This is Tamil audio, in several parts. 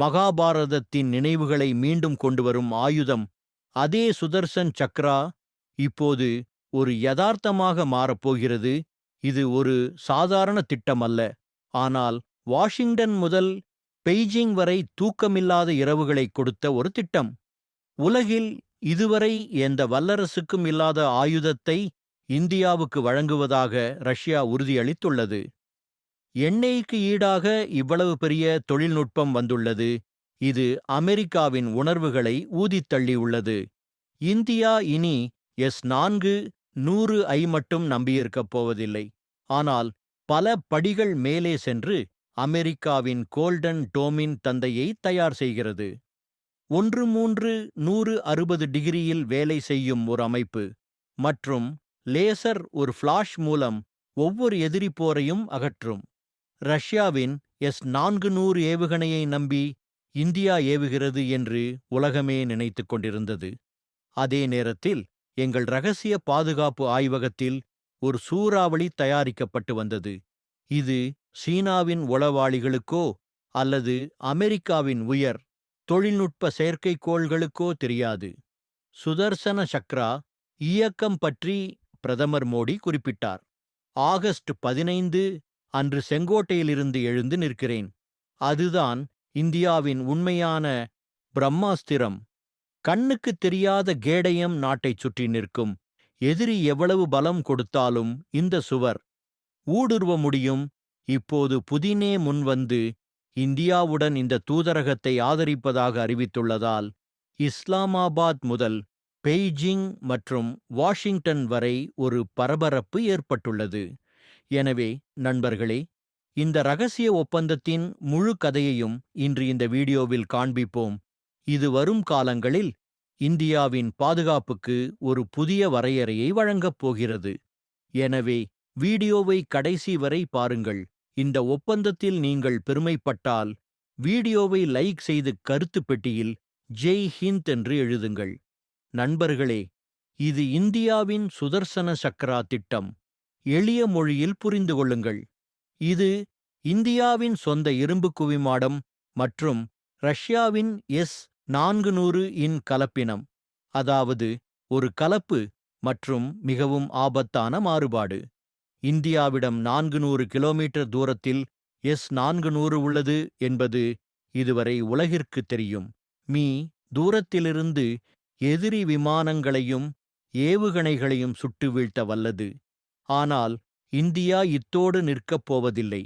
மகாபாரதத்தின் நினைவுகளை மீண்டும் கொண்டுவரும் ஆயுதம் அதே சுதர்சன் சக்ரா இப்போது ஒரு யதார்த்தமாக மாறப்போகிறது. இது ஒரு சாதாரண திட்டம் அல்ல ஆனால் வாஷிங்டன் முதல் பெய்ஜிங் வரை தூக்கமில்லாத இரவுகளை கொடுத்த ஒரு திட்டம். உலகில் இதுவரை எந்த வல்லரசுக்கும் இல்லாத ஆயுதத்தை இந்தியாவுக்கு வழங்குவதாக ரஷ்யா உறுதியளித்துள்ளது. எண்ணெய்க்கு ஈடாக இவ்வளவு பெரிய தொழில்நுட்பம் வந்துள்ளது. இது அமெரிக்காவின் உணர்வுகளை ஊதித்தள்ளியுள்ளது இந்தியா இனி எஸ் நான்கு நூறு ஐ மட்டும் நம்பியிருக்கப் போவதில்லை. ஆனால் பல படிகள் மேலே சென்று அமெரிக்காவின் கோல்டன் டோமின் தந்தையை தயார் செய்கிறது. ஒன்று மூன்று நூறு அறுபது டிகிரியில் வேலை செய்யும் ஒரு அமைப்பு. மற்றும் லேசர் ஒரு ஃப்ளாஷ் மூலம் ஒவ்வொரு எதிரி போரையும் அகற்றும். ரஷ்யாவின் எஸ் நான்கு நூறு ஏவுகணையை நம்பி இந்தியா ஏவுகிறது என்று உலகமே நினைத்துக் கொண்டிருந்தது. அதே நேரத்தில் எங்கள் ரகசிய பாதுகாப்பு ஆய்வகத்தில் ஒரு சூறாவளி தயாரிக்கப்பட்டு வந்தது. இது சீனாவின் உளவாளிகளுக்கோ அல்லது அமெரிக்காவின் உயர் தொழில்நுட்ப செயற்கைக்கோள்களுக்கோ தெரியாது. சுதர்சன சக்ரா இயக்கம் பற்றி பிரதமர் மோடி குறிப்பிட்டார். ஆகஸ்ட் பதினைந்து அன்று செங்கோட்டையிலிருந்து எழுந்து நிற்கிறேன். அதுதான் இந்தியாவின் உண்மையான பிரம்மாஸ்திரம். கண்ணுக்குத் தெரியாத கேடயம் நாட்டைச் சுற்றி நிற்கும். எதிரி எவ்வளவு பலம் கொடுத்தாலும் இந்த சுவர். ஊடுருவ முடியும். இப்போது புதினே முன்வந்து இந்தியாவுடன் இந்த தூதரகத்தை ஆதரிப்பதாக அறிவித்துள்ளதால் இஸ்லாமாபாத் முதல் பெய்ஜிங் மற்றும் வாஷிங்டன் வரை ஒரு பரபரப்பு ஏற்பட்டுள்ளது. எனவே நண்பர்களே இந்த ரகசிய ஒப்பந்தத்தின் முழு கதையையும் இன்று இந்த வீடியோவில் காண்பிப்போம். இது வரும் காலங்களில் இந்தியாவின் பாதுகாப்புக்கு ஒரு புதிய வரையறையை வழங்கப் போகிறது. எனவே வீடியோவை கடைசி வரை பாருங்கள். இந்த ஒப்பந்தத்தில் நீங்கள் பெருமைப்பட்டால் வீடியோவை லைக் செய்து கருத்து பெட்டியில் ஜெய் ஹிந்த் என்று எழுதுங்கள். நண்பர்களே இது இந்தியாவின் சுதர்சன சக்ரா திட்டம். எளிய மொழியில் புரிந்து கொள்ளுங்கள். இது இந்தியாவின் சொந்த இரும்பு குவிமாடம் மற்றும் ரஷ்யாவின் எஸ் நான்கு நூறு இன் கலப்பினம். அதாவது ஒரு கலப்பு மற்றும் மிகவும் ஆபத்தான மாறுபாடு. இந்தியாவிடம் நான்கு நூறு கிலோமீட்டர் தூரத்தில் எஸ் நான்கு நூறு உள்ளது என்பது இதுவரை உலகிற்கு தெரியும். மீ தூரத்திலிருந்து எதிரி விமானங்களையும் ஏவுகணைகளையும் சுட்டு வீழ்த்த வல்லது. ஆனால் இந்தியா இத்தோடு நிற்கப் போவதில்லை.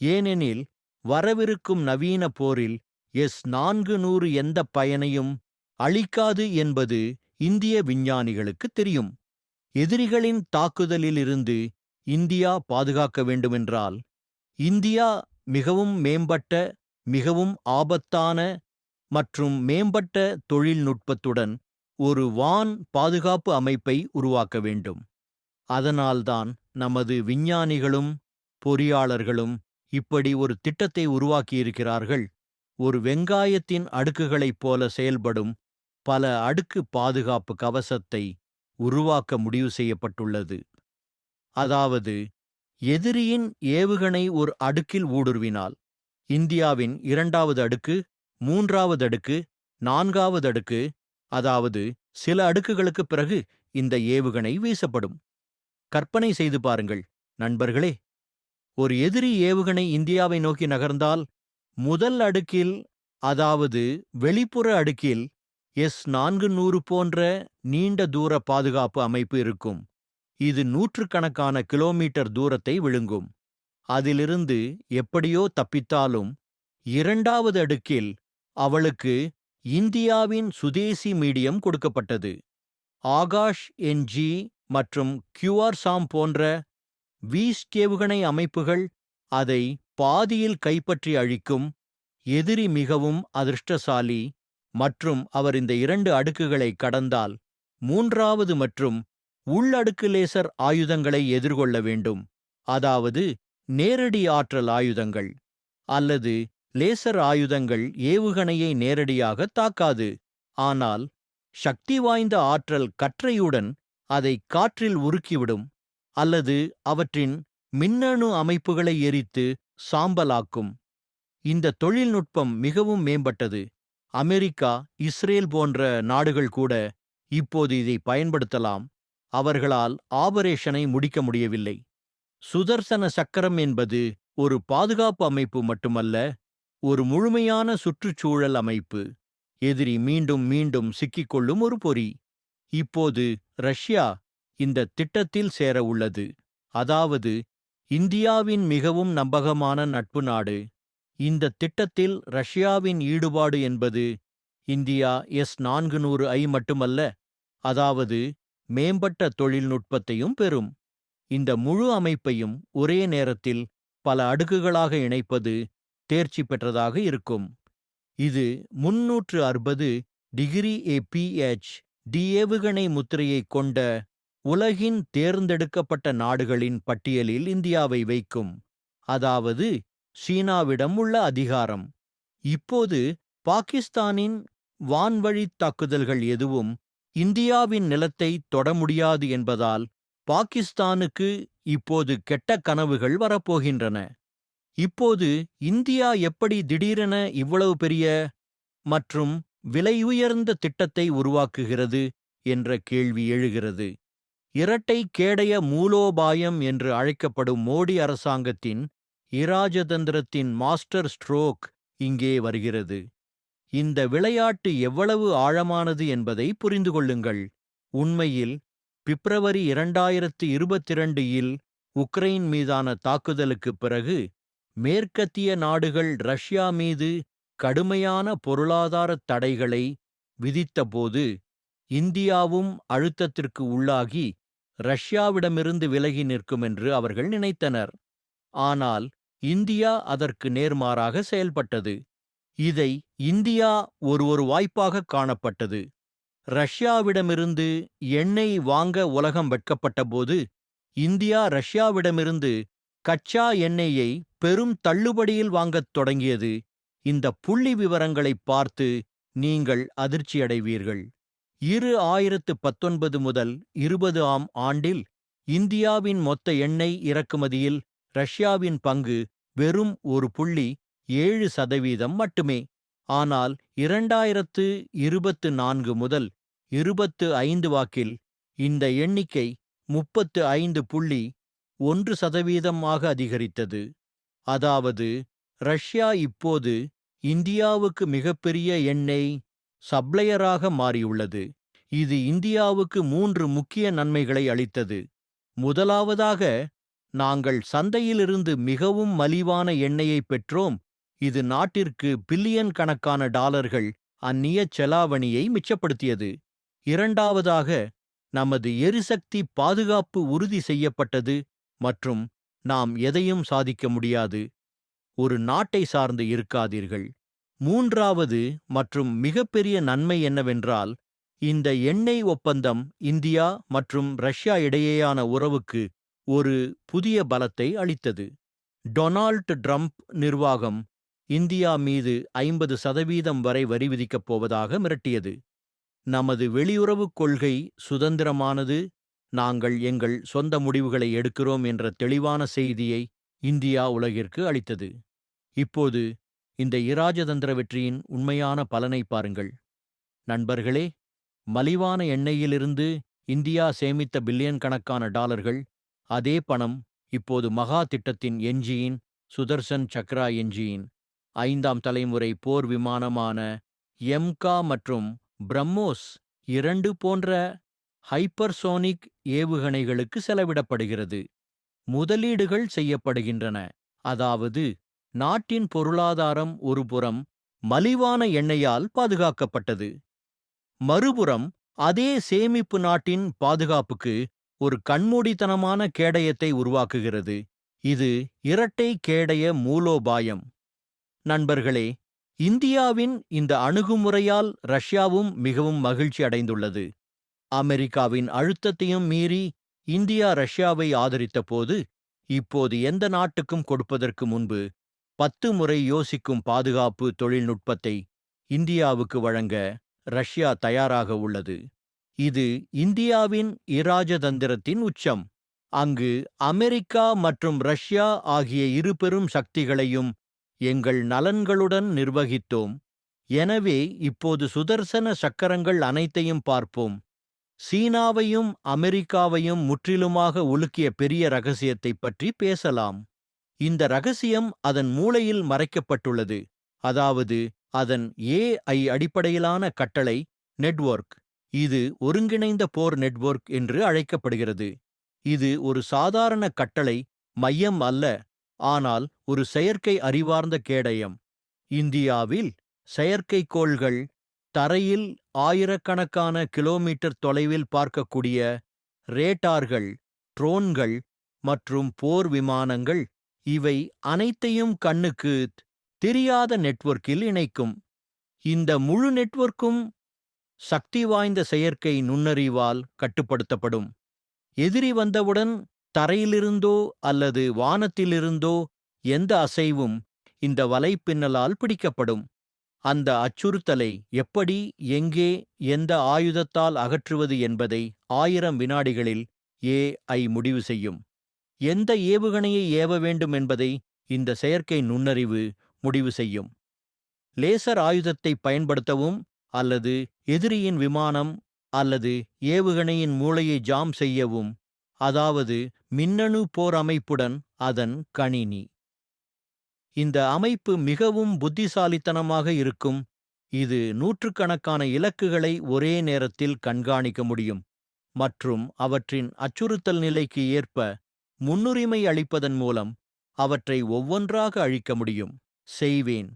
ஏனெனில் வரவிருக்கும் நவீன போரில் எஸ் நான்கு நூறு எந்த பயனையும் அளிக்காது என்பது இந்திய விஞ்ஞானிகளுக்கு தெரியும். எதிரிகளின் தாக்குதலிலிருந்து இந்தியா பாதுகாக்க வேண்டுமென்றால் இந்தியா மிகவும் மேம்பட்ட மிகவும் ஆபத்தான மற்றும் மேம்பட்ட தொழில்நுட்பத்துடன் ஒரு வான் பாதுகாப்பு அமைப்பை உருவாக்க வேண்டும். அதனால்தான் நமது விஞ்ஞானிகளும் பொறியாளர்களும் இப்படி ஒரு திட்டத்தை உருவாக்கியிருக்கிறார்கள். ஒரு வெங்காயத்தின் அடுக்குகளைப் போல செயல்படும் பல அடுக்கு பாதுகாப்பு கவசத்தை உருவாக்க முடிவு செய்யப்பட்டுள்ளது. அதாவது எதிரியின் ஏவுகணை ஒரு அடுக்கில் ஊடுருவினால் இந்தியாவின் இரண்டாவது அடுக்கு மூன்றாவது அடுக்கு நான்காவது அடுக்கு அதாவது சில அடுக்குகளுக்குப் பிறகு இந்த ஏவுகணை வீசப்படும். கற்பனை செய்து பாருங்கள். நண்பர்களே ஒரு எதிரி ஏவுகணை இந்தியாவை நோக்கி நகர்ந்தால் முதல் அடுக்கில் அதாவது வெளிப்புற அடுக்கில் எஸ் நான்கு நூறு போன்ற நீண்ட தூர பாதுகாப்பு அமைப்பு இருக்கும். இது நூற்றுக்கணக்கான கிலோமீட்டர் தூரத்தை விழுங்கும். அதிலிருந்து எப்படியோ தப்பித்தாலும் இரண்டாவது அடுக்கில் அவளுக்கு இந்தியாவின் சுதேசி மீடியம் கொடுக்கப்பட்டது. ஆகாஷ் என்ஜி மற்றும் கியூஆர் சாம் போன்ற வீஸ்கேவுகணை அமைப்புகள் அதை பாதியில் கைப்பற்றி அழிக்கும் எதிரி மிகவும் அதிர்ஷ்டசாலி மற்றும் அவர் இந்த இரண்டு அடுக்குகளை கடந்தால் மூன்றாவது மற்றும் உள்ளடுக்கு லேசர் ஆயுதங்களை எதிர்கொள்ள வேண்டும். அதாவது நேரடி ஆற்றல் ஆயுதங்கள் அல்லது லேசர் ஆயுதங்கள் ஏவுகணையை நேரடியாக தாக்காது. ஆனால் சக்தி வாய்ந்த ஆற்றல் கற்றையுடன் அதை காற்றில் உருக்கிவிடும் அல்லது அவற்றின் மின்னணு அமைப்புகளை எரித்து சாம்பலாக்கும். இந்த தொழில்நுட்பம் மிகவும் மேம்பட்டது. அமெரிக்கா இஸ்ரேல் போன்ற நாடுகள் கூட இப்போது இதை பயன்படுத்தலாம். அவர்களால் ஆபரேஷனை முடிக்க முடியவில்லை. சுதர்சன சக்கரம் என்பது ஒரு பாதுகாப்பு அமைப்பு மட்டுமல்ல ஒரு முழுமையான சுற்றுச்சூழல் அமைப்பு. எதிரி மீண்டும் மீண்டும் சிக்கிக்கொள்ளும் ஒரு பொறி. இப்போது ரஷ்யா இந்த திட்டத்தில் சேர உள்ளது. அதாவது இந்தியாவின் மிகவும் நம்பகமான நட்பு நாடு. இந்த திட்டத்தில் ரஷ்யாவின் ஈடுபாடு என்பது இந்தியா எஸ் நான்கு நூறு ஐ மட்டுமல்ல அதாவது மேம்பட்ட தொழில்நுட்பத்தையும் பெறும். இந்த முழு அமைப்பையும் ஒரே நேரத்தில் பல அடுக்குகளாக இணைப்பது தேர்ச்சி பெற்றதாக இருக்கும். இது முன்னூற்று அறுபது டிகிரி ஏபிஎச் பிஎச் டிஏவுகணை முத்திரையைக் கொண்ட உலகின் தேர்ந்தெடுக்கப்பட்ட நாடுகளின் பட்டியலில் இந்தியாவை வைக்கும். அதாவது சீனாவிடம் உள்ள அதிகாரம். இப்போது பாகிஸ்தானின் வான்வழித் தாக்குதல்கள் எதுவும் இந்தியாவின் நிலத்தை தொட முடியாது என்பதால் பாகிஸ்தானுக்கு இப்போது கெட்ட கனவுகள் வரப்போகின்றன. இப்போது இந்தியா எப்படி திடீரென இவ்வளவு பெரிய மற்றும் விலையுயர்ந்த திட்டத்தை உருவாக்குகிறது என்ற கேள்வி எழுகிறது. இரட்டை கேடய மூலோபாயம் என்று அழைக்கப்படும் மோடி அரசாங்கத்தின் இராஜதந்திரத்தின் மாஸ்டர் ஸ்ட்ரோக் இங்கே வருகிறது. இந்த விளையாட்டு எவ்வளவு ஆழமானது என்பதை புரிந்து கொள்ளுங்கள். உண்மையில் பிப்ரவரி இரண்டாயிரத்து இருபத்திரண்டு இல் உக்ரைன் மீதான தாக்குதலுக்குப் பிறகு மேற்கத்திய நாடுகள் ரஷ்யா மீது கடுமையான பொருளாதாரத் தடைகளை விதித்தபோது இந்தியாவும் அழுத்தத்திற்கு உள்ளாகி ரஷ்யாவிடமிருந்து விலகி நிற்கும் என்று அவர்கள் நினைத்தனர். ஆனால் இந்தியா அதற்கு நேர்மாறாக செயல்பட்டது. இதை இந்தியா ஒரு ஒரு வாய்ப்பாக காணப்பட்டது. ரஷ்யாவிடமிருந்து எண்ணெய் வாங்க உலகம் வெட்கப்பட்டபோது இந்தியா ரஷ்யாவிடமிருந்து கச்சா எண்ணெயை பெரும் தள்ளுபடியில் வாங்கத் தொடங்கியது. இந்த புள்ளி விவரங்களைப் பார்த்து நீங்கள் அதிர்ச்சியடைவீர்கள். இரு ஆயிரத்து பத்தொன்பது முதல் இருபது ஆம் ஆண்டில் இந்தியாவின் மொத்த எண்ணெய் இறக்குமதியில் ரஷ்யாவின் பங்கு வெறும் ஒரு புள்ளி ஏழு சதவீதம் மட்டுமே. ஆனால் இரண்டாயிரத்து இருபத்து நான்கு முதல் இருபத்து ஐந்து வாக்கில் இந்த எண்ணிக்கை முப்பத்து ஐந்து புள்ளி ஒன்று சதவீதமாக அதிகரித்தது. அதாவது ரஷ்யா இப்போது இந்தியாவுக்கு மிகப்பெரிய எண்ணெய் சப்ளையராக மாறியுள்ளது. இது இந்தியாவுக்கு மூன்று முக்கிய நன்மைகளை அளித்தது. முதலாவதாக நாங்கள் சந்தையிலிருந்து மிகவும் மலிவான எண்ணெயை பெற்றோம். இது நாட்டிற்கு பில்லியன் கணக்கான டாலர்கள் அந்நிய செலாவணியை மிச்சப்படுத்தியது. இரண்டாவதாக நமது எரிசக்தி பாதுகாப்பு உறுதி செய்யப்பட்டது மற்றும் நாம் எதையும் சாதிக்க முடியாது. ஒரு நாட்டை சார்ந்து இருக்காதீர்கள். மூன்றாவது மற்றும் மிகப்பெரிய நன்மை என்னவென்றால் இந்த எண்ணெய் ஒப்பந்தம் இந்தியா மற்றும் ரஷ்யா இடையேயான உறவுக்கு ஒரு புதிய பலத்தை அளித்தது. டொனால்ட் ட்ரம்ப் நிர்வாகம் இந்தியா மீது ஐம்பது சதவீதம் வரை வரி விதிக்கப் போவதாக மிரட்டியது. நமது வெளியுறவுக் கொள்கை சுதந்திரமானது நாங்கள் எங்கள் சொந்த முடிவுகளை எடுக்கிறோம் என்ற தெளிவான செய்தியை இந்தியா உலகிற்கு அளித்தது. இப்போது இந்த இராஜதந்திர வெற்றியின் உண்மையான பலனை பாருங்கள். நண்பர்களே மலிவான எண்ணெயிலிருந்து இந்தியா சேமித்த பில்லியன் கணக்கான டாலர்கள் அதே பணம் இப்போது மகா திட்டத்தின் எஞ்சியின் சுதர்சன் சக்ரா எஞ்சியின் ஐந்தாம் தலைமுறை போர் விமானமான எம்கா மற்றும் பிரம்மோஸ் இரண்டு போன்ற ஹைப்பர்சோனிக் ஏவுகணைகளுக்கு செலவிடப்படுகிறது. முதலீடுகள் செய்யப்படுகின்றன. அதாவது நாட்டின் பொருளாதாரம் ஒருபுறம் மலிவான எண்ணெயால் பாதுகாக்கப்பட்டது. மறுபுறம் அதே சேமிப்பு நாட்டின் பாதுகாப்புக்கு ஒரு கண்மூடித்தனமான கேடயத்தை உருவாக்குகிறது. இது இரட்டை கேடய மூலோபாயம். நண்பர்களே இந்தியாவின் இந்த அணுகுமுறையால் ரஷ்யாவும் மிகவும் மகிழ்ச்சி அடைந்துள்ளது. அமெரிக்காவின் அழுத்தத்தையும் மீறி இந்தியா ரஷ்யாவை ஆதரித்தபோது இப்போது எந்த நாட்டுக்கும் கொடுப்பதற்கு முன்பு பத்து முறை யோசிக்கும் பாதுகாப்பு தொழில்நுட்பத்தை இந்தியாவுக்கு வழங்க ரஷ்யா தயாராக உள்ளது. இது இந்தியாவின் இராஜதந்திரத்தின் உச்சம். அங்கு அமெரிக்கா மற்றும் ரஷ்யா ஆகிய இரு பெரும் சக்திகளையும் எங்கள் நலன்களுடன் நிர்வகித்தோம். எனவே இப்போது சுதர்சன சக்கரங்கள் அனைத்தையும் பார்ப்போம். சீனாவையும் அமெரிக்காவையும் முற்றிலுமாக உலுக்கிய பெரிய ரகசியத்தைப் பற்றி பேசலாம். இந்த ரகசியம் அதன் மூளையில் மறைக்கப்பட்டுள்ளது. அதாவது அதன் ஏஐ அடிப்படையிலான கட்டளை நெட்வொர்க் இது ஒருங்கிணைந்த போர் நெட்வொர்க் என்று அழைக்கப்படுகிறது. இது ஒரு சாதாரண கட்டளை மையம் அல்ல ஆனால் ஒரு செயற்கை அறிவார்ந்த கேடயம். இந்தியாவில் செயற்கைக்கோள்கள் தரையில் ஆயிரக்கணக்கான கிலோமீட்டர் தொலைவில் பார்க்கக்கூடிய ரேட்டார்கள் ட்ரோன்கள் மற்றும் போர் விமானங்கள் இவை அனைத்தையும் கண்ணுக்கு தெரியாத நெட்வொர்க்கில் இணைக்கும். இந்த முழு நெட்வொர்க்கும் சக்தி வாய்ந்த செயற்கை நுண்ணறிவால் கட்டுப்படுத்தப்படும். எதிரி வந்தவுடன் தரையிலிருந்தோ அல்லது வானத்திலிருந்தோ எந்த அசைவும் இந்த வலைப்பின்னலால் பிடிக்கப்படும். அந்த அச்சுறுத்தலை எப்படி எங்கே எந்த ஆயுதத்தால் அகற்றுவது என்பதை ஆயிரம் வினாடிகளில் ஏஐ முடிவு செய்யும். எந்த ஏவுகணையை ஏவ வேண்டும் என்பதை இந்த செயற்கை நுண்ணறிவு முடிவு செய்யும். லேசர் ஆயுதத்தை பயன்படுத்தவும் அல்லது எதிரியின் விமானம் அல்லது ஏவுகணையின் மூளையை ஜாம் செய்யவும் அதாவது மின்னணு போர் அமைப்புடன் அதன் கணினி. இந்த அமைப்பு மிகவும் புத்திசாலித்தனமாக இருக்கும். இது நூற்றுக்கணக்கான இலக்குகளை ஒரே நேரத்தில் கண்காணிக்க முடியும் மற்றும் அவற்றின் அச்சுறுத்தல் நிலைக்கு ஏற்ப முன்னுரிமை அளிப்பதன் மூலம் அவற்றை ஒவ்வொன்றாக அழிக்க முடியும். செய்வேன்.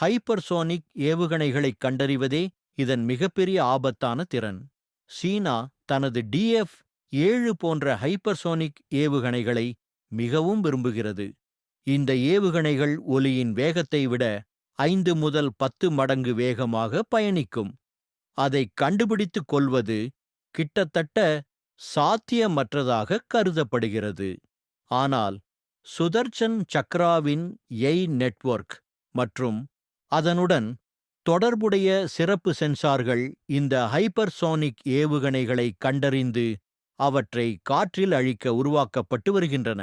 ஹைப்பர்சோனிக் ஏவுகணைகளைக் கண்டறிவதே இதன் மிகப்பெரிய ஆபத்தான திறன். சீனா தனது டிஎஃப் ஏழு போன்ற ஹைப்பர்சோனிக் ஏவுகணைகளை மிகவும் விரும்புகிறது. இந்த ஏவுகணைகள் ஒலியின் வேகத்தை விட ஐந்து முதல் பத்து மடங்கு வேகமாக பயணிக்கும். அதை கண்டுபிடித்துக் கொள்வது கிட்டத்தட்ட சாத்தியமற்றதாக கருதப்படுகிறது. ஆனால் சுதர்ஷன் சக்ராவின் எய் நெட்வொர்க் மற்றும் அதனுடன் தொடர்புடைய சிறப்பு சென்சார்கள் இந்த ஹைப்பர்சோனிக் ஏவுகணைகளை கண்டறிந்து அவற்றை காற்றில் அழிக்க உருவாக்கப்பட்டு வருகின்றன.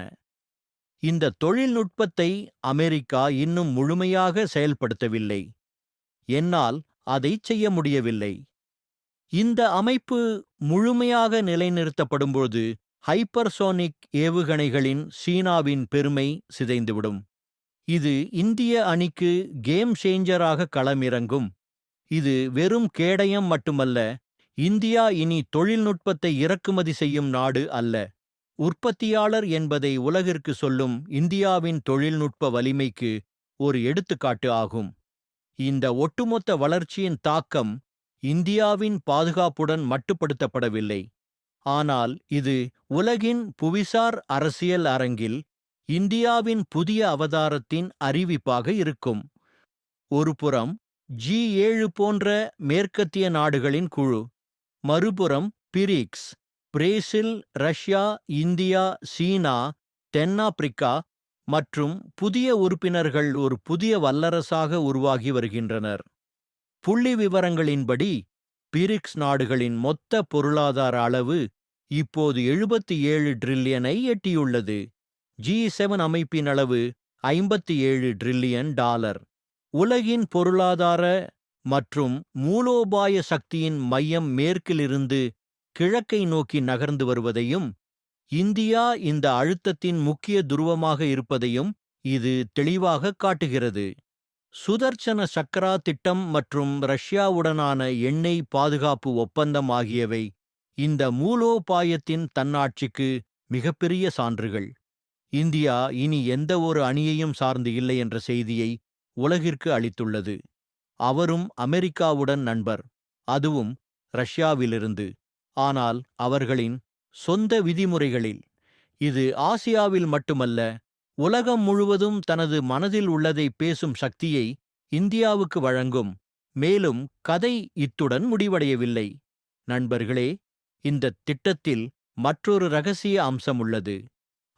இந்த தொழில்நுட்பத்தை அமெரிக்கா இன்னும் முழுமையாக செயல்படுத்தவில்லை. என்னால் அதை செய்ய முடியவில்லை. இந்த அமைப்பு முழுமையாக நிலைநிறுத்தப்படும்போது ஹைப்பர்சோனிக் ஏவுகணைகளின் சீனாவின் பெருமை சிதைந்துவிடும். இது இந்திய அணிக்கு கேம் சேஞ்சராக களமிறங்கும். இது வெறும் கேடயம் மட்டுமல்ல இந்தியா இனி தொழில்நுட்பத்தை இறக்குமதி செய்யும் நாடு அல்ல. உற்பத்தியாளர் என்பதை உலகிற்கு சொல்லும் இந்தியாவின் தொழில்நுட்ப வலிமைக்கு ஒரு எடுத்துக்காட்டு ஆகும். இந்த ஒட்டுமொத்த வளர்ச்சியின் தாக்கம் இந்தியாவின் பாதுகாப்புடன் மட்டுப்படுத்தப்படவில்லை. ஆனால் இது உலகின் புவிசார் அரசியல் அரங்கில் இந்தியாவின் புதிய அவதாரத்தின் அறிவிப்பாக இருக்கும். ஒருபுறம் ஜி ஏழு போன்ற மேற்கத்திய நாடுகளின் குழு மறுபுறம் BRICS Brazil Russia India China தென்னாப்பிரிக்கா மற்றும் புதிய உறுப்பினர்கள் ஒரு புதிய வல்லரசாக உருவாகி வருகின்றனர். புள்ளி விவரங்களின்படி பிரிக்ஸ் நாடுகளின் மொத்த பொருளாதார அளவு இப்போது எழுபத்தி ஏழு ட்ரில்லியனை எட்டியுள்ளது. ஜி செவன் அமைப்பின் அளவு ஐம்பத்தி ஏழு ட்ரில்லியன் டாலர். உலகின் பொருளாதார மற்றும் மூலோபாய சக்தியின் மையம் மேற்கிலிருந்து கிழக்கை நோக்கி நகர்ந்து வருவதையும் இந்தியா இந்த அழுத்தத்தின் முக்கிய துருவமாக இருப்பதையும் இது தெளிவாக காட்டுகிறது. சுதர்சன சக்கரா திட்டம் மற்றும் ரஷ்யாவுடனான எண்ணெய் பாதுகாப்பு ஒப்பந்தம் ஆகியவை இந்த மூலோபாயத்தின் தன்னாட்சிக்கு மிகப்பெரிய சான்றுகள். இந்தியா இனி எந்த ஒரு அணியையும் சார்ந்து இல்லை என்ற செய்தியை உலகிற்கு அளித்துள்ளது. அவரும் அமெரிக்காவுடன் நண்பர். அதுவும் ரஷ்யாவிலிருந்து. ஆனால் அவர்களின் சொந்த விதிமுறைகளில். இது ஆசியாவில் மட்டுமல்ல உலகம் முழுவதும் தனது மனதில் உள்ளதை பேசும் சக்தியை இந்தியாவுக்கு வழங்கும் மேலும் கதை இத்துடன் முடிவடையவில்லை. நண்பர்களே இந்த திட்டத்தில் மற்றொரு ரகசிய அம்சம் உள்ளது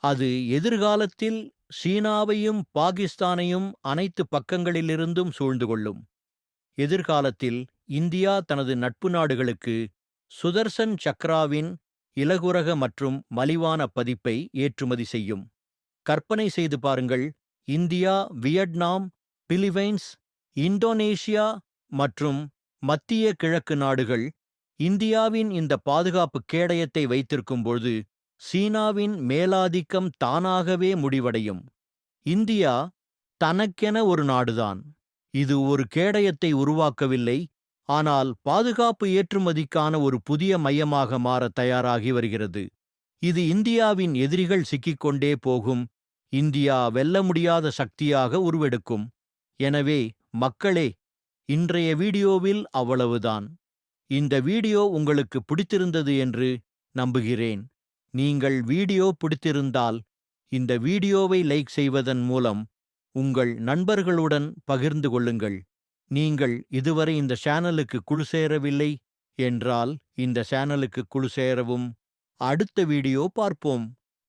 அது எதிர்காலத்தில் சீனாவையும் பாகிஸ்தானையும் அனைத்து பக்கங்களிலிருந்தும் சூழ்ந்து கொள்ளும். எதிர்காலத்தில் இந்தியா தனது நட்பு நாடுகளுக்கு சுதர்சன் சக்ராவின் இலகுரக மற்றும் மலிவான பதிப்பை ஏற்றுமதி செய்யும். கற்பனை செய்து பாருங்கள். இந்தியா வியட்நாம் பிலிவைன்ஸ் இந்தோனேஷியா மற்றும் மத்திய கிழக்கு நாடுகள் இந்தியாவின் இந்த பாதுகாப்பு கேடயத்தை வைத்திருக்கும்போது சீனாவின் மேலாதிக்கம் தானாகவே முடிவடையும். இந்தியா தனக்கென ஒரு நாடுதான். இது ஒரு கேடயத்தை உருவாக்கவில்லை. ஆனால் பாதுகாப்பு ஏற்றுமதிக்கான ஒரு புதிய மையமாக மாற தயாராகி வருகிறது. இது இந்தியாவின் எதிரிகள் சிக்கிக்கொண்டே போகும் இந்தியா வெல்ல முடியாத சக்தியாக உருவெடுக்கும். எனவே மக்களே இன்றைய வீடியோவில் அவ்வளவுதான். இந்த வீடியோ உங்களுக்கு பிடித்திருந்தது என்று நம்புகிறேன். நீங்கள் வீடியோ பிடித்திருந்தால் இந்த வீடியோவை லைக் செய்வதன் மூலம் உங்கள் நண்பர்களுடன் பகிர்ந்து கொள்ளுங்கள். நீங்கள் இதுவரை இந்த சேனலுக்கு குழு சேரவில்லை என்றால் இந்த சேனலுக்கு குழு சேரவும். அடுத்த வீடியோ பார்ப்போம்.